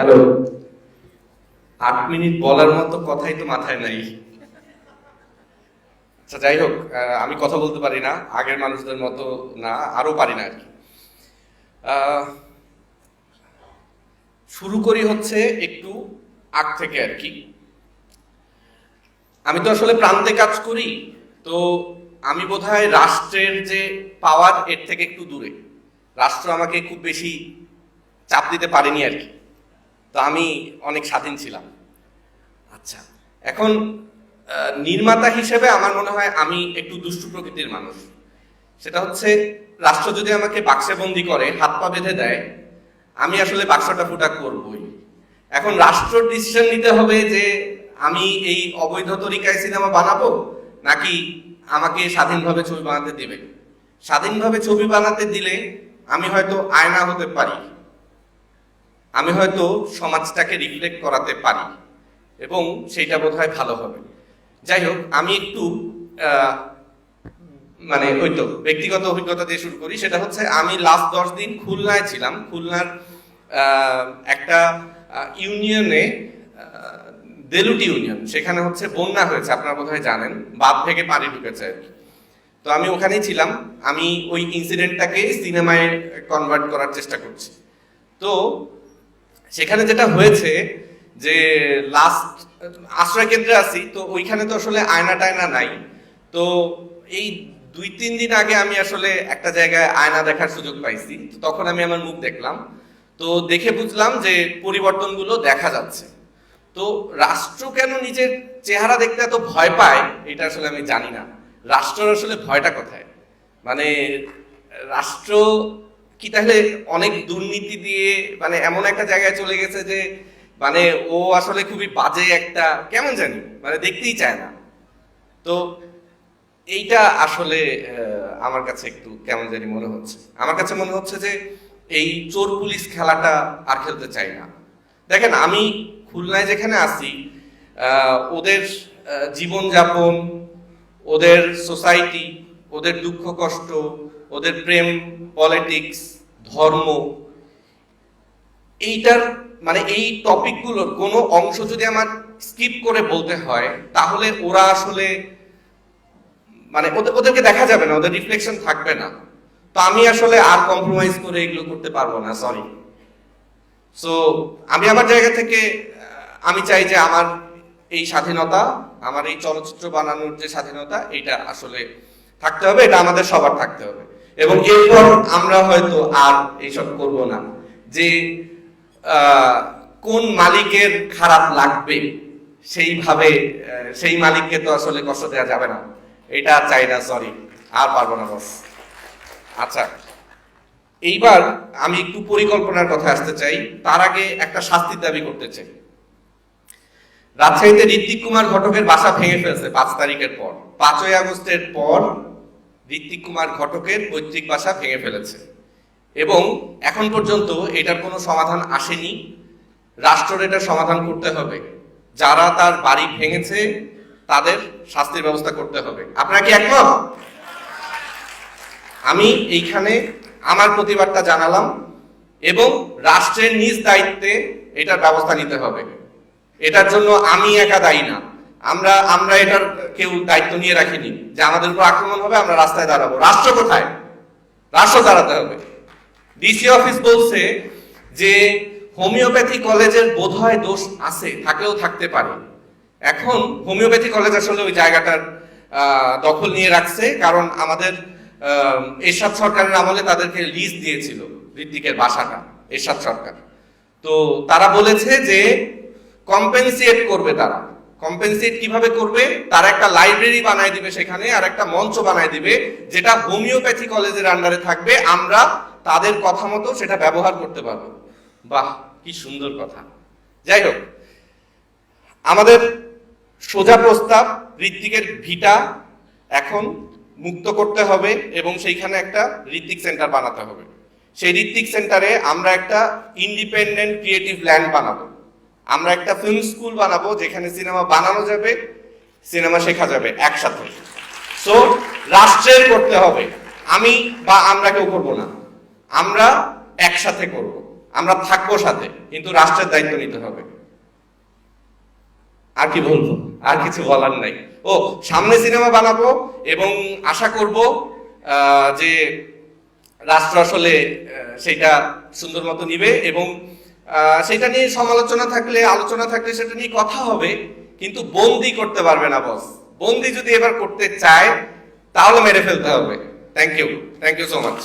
Hello. আট minute বলার মতো কথাই তো মাথায় নাই। আচ্ছা যাই হোক আমি কথা বলতে পারি না, আগের মানুষদের মতো না আরও পারি না আর কি। শুরু করি হচ্ছে একটু আগ থেকে আর কি। আমি তো আসলে প্রান্তে কাজ করি, তো আমি বোধহয় রাষ্ট্রের যে পাওয়ার, এর থেকে একটু দূরে। রাষ্ট্র আমাকে খুব বেশি চাপ দিতে পারেনি আর কি। তো আমি অনেক স্বাধীন ছিলাম। আচ্ছা এখন নির্মাতা হিসেবে আমার মনে হয় আমি একটু দুষ্টু প্রকৃতির মানুষ। সেটা হচ্ছে, রাষ্ট্র যদি আমাকে বাক্সে বন্দি করে, হাত পা বেঁধে দেয়, আমি আসলে বাক্সটা ফুটা করবই। এখন রাষ্ট্র ডিসিশন নিতে হবে যে, আমি এই অবৈধ তরিকায় সিনেমা বানাবো, নাকি আমাকে স্বাধীনভাবে ছবি বানাতে দেবে? স্বাধীনভাবে ছবি বানাতে দিলে আমি হয়তো আয়না হতে পারি। আমি হয়তো সমাজটাকে রিফ্লেক্ট করাতে পারি এবং সেইটা বোধ হয় ভালো হবে। যাই হোক, আমি একটু মানে ওই তো ব্যক্তিগত অভিজ্ঞতা দিয়ে শুরু করি। সেটা হচ্ছে, আমি লাস্ট দশ দিন খুলনায় ছিলাম। খুলনার একটা ইউনিয়নে দেলুটি ইউনিয়ন সেখানে হচ্ছে বন্যা হয়েছে, আপনারা বোধহয় জানেন। বাঁধ থেকে পানি ঢুকেছে আর কি। তো আমি ওখানেই ছিলাম। আমি ওই ইনসিডেন্টটাকে সিনেমায় কনভার্ট করার চেষ্টা করছি। তো সেখানে যেটা হয়েছে যে লাস্ট আশ্রয় কেন্দ্রে আছি, তো ওইখানে তো আসলে আয়না টায়না নাই। তো এই দুই, তিন দিন আগে আমি আসলে একটা জায়গায় আয়না দেখার সুযোগ পাইছি। তখন আমি আমার মুখ দেখলাম। তো দেখে বুঝলাম যে পরিবর্তনগুলো দেখা যাচ্ছে। তো রাষ্ট্র কেন নিজের চেহারা দেখতে এত ভয় পায়, এটা আসলে আমি জানি না। রাষ্ট্রের আসলে ভয়টা কোথায়? মানে রাষ্ট্র কি তাহলে অনেক দুর্নীতি দিয়ে মানে এমন একটা জায়গায় চলে গেছে যে মানে ও আসলে খুবই বাজে একটা, কেমন জানি মানে দেখতেই চায় না। তো এইটা আসলে আমার কাছে একটু কেমন জানি মনে হচ্ছে। আমার কাছে মনে হচ্ছে যে, এই চোর পুলিশ খেলাটা আর খেলতে চাই না। দেখেন, আমি খুলনায় যেখানে আসি ওদের জীবনযাপন, ওদের সোসাইটি ওদের দুঃখ কষ্ট, ওদের প্রেম পলিটিক্স ধর্ম, এইটার মানে এই টপিকগুলোর কোনো অংশ যদি আমার স্কিপ করে বলতে হয়, তাহলে ওরা আসলে মানে ওদের, ওদেরকে দেখা যাবে না, ওদের রিফ্লেকশন থাকবে না। তো আমি আসলে আর কম্প্রোমাইজ করে এগুলো করতে পারব না সরি সো আমি আমার জায়গা থেকে আমি চাই যে আমার এই স্বাধীনতা, আমার এই চলচ্চিত্র বানানোর যে স্বাধীনতা এটা আসলে থাকতে হবে, এটা আমাদের সবার থাকতে হবে। এবং এরপর আমরা হয়তো আর এইসব করব না। যে কোন মালিকের খারাপ লাগবে, সেইভাবে সেই মালিককে তো আসলে কষ্ট দেওয়া যাবে না। এটা চাই না সরি আর পারব না বস আচ্ছা এইবার আমি একটু পরিকল্পনার কথা আসতে চাই। তার আগে একটা শাস্তির দাবি করতে চাই। রাজশাহীতে ঋত্বিক কুমার ঘটকের বাসা ভেঙে ফেলছে পাঁচ তারিখের পর। পাঁচই আগস্টের পর ঋত্বিক কুমার ঘটকের পৈতৃক বাসা ভেঙে ফেলেছে। এবং এখন পর্যন্ত এটার কোনো সমাধান আসেনি। রাষ্ট্রের এটা সমাধান করতে হবে। যারা তার বাড়ি ভেঙেছে, তাদের শাস্তির ব্যবস্থা করতে হবে। আপনারা কি একমত? আমি এইখানে আমার প্রতিবাদটা জানালাম এবং রাষ্ট্রের নিজ দায়িত্বে এটার ব্যবস্থা নিতে হবে। এটার জন্য আমি একা দায়ী না। আমরা আমরা এটার কেউ দায়িত্ব নিয়ে রাখিনি যে আমাদের উপর আক্রমণ হবে, আমরা রাস্তায় দাঁড়াবো। রাষ্ট্র কোথায়? রাষ্ট্র দাঁড়াতে হবে। ডিসি অফিস বলছে যে হোমিওপ্যাথি কলেজের বোধহয় দোষ আছে থাকলেও থাকতে পারে। এখন হোমিওপ্যাথি কলেজ আসলে ওই জায়গাটার দখল নিয়ে রাখছে, কারণ আমাদের এরশাদ সরকারের আমলে তাদেরকে লিজ দিয়েছিল, ঋত্বিকের বাসাটা, এরশাদ সরকার। তো তারা বলেছে যে কম্পেনসেট করবে তারা। কম্পেনসেট কীভাবে করবে? তার একটা লাইব্রেরি বানায় দিবে সেখানে আর একটা মঞ্চ বানায় দিবে, যেটা হোমিওপ্যাথি কলেজের আন্ডারে থাকবে। আমরা তাদের কথা মতো সেটা ব্যবহার করতে পারব। বাহ, কি সুন্দর কথা। যাই হোক, আমাদের সোজা প্রস্তাব, ঋত্বিকের ভিটা এখন মুক্ত করতে হবে এবং সেইখানে একটা ঋত্বিক সেন্টার বানাতে হবে। সেই ঋত্বিক সেন্টারে আমরা একটা ইন্ডিপেন্ডেন্ট ক্রিয়েটিভ ল্যান্ড বানাবো। আমরা একটা ফিল্ম স্কুল বানাবো যেখানে সিনেমা বানানো যাবে সিনেমা শেখা যাবে একসাথে। সো রাষ্ট্রের করতে হবে। আমি বা আমরা কেউ করব না। আমরা একসাথে করব। আমরা থাকব সাথে, কিন্তু রাষ্ট্রের দায়িত্ব নিতে হবে। আর কি বলব? আর কিছু বলার নাই। ও, সামনে সিনেমা বানাবো এবং আশা করব যে রাষ্ট্র আসলে সেটা সুন্দর মতো নিবে এবং সেটা নিয়ে সমালোচনা থাকলে, আলোচনা থাকলে সেটা নিয়ে কথা হবে, কিন্তু বন্দি করতে পারবে না বস বন্দি যদি এবার করতে চায়, তাহলে মেরে ফেলতে হবে। Thank you thank you so much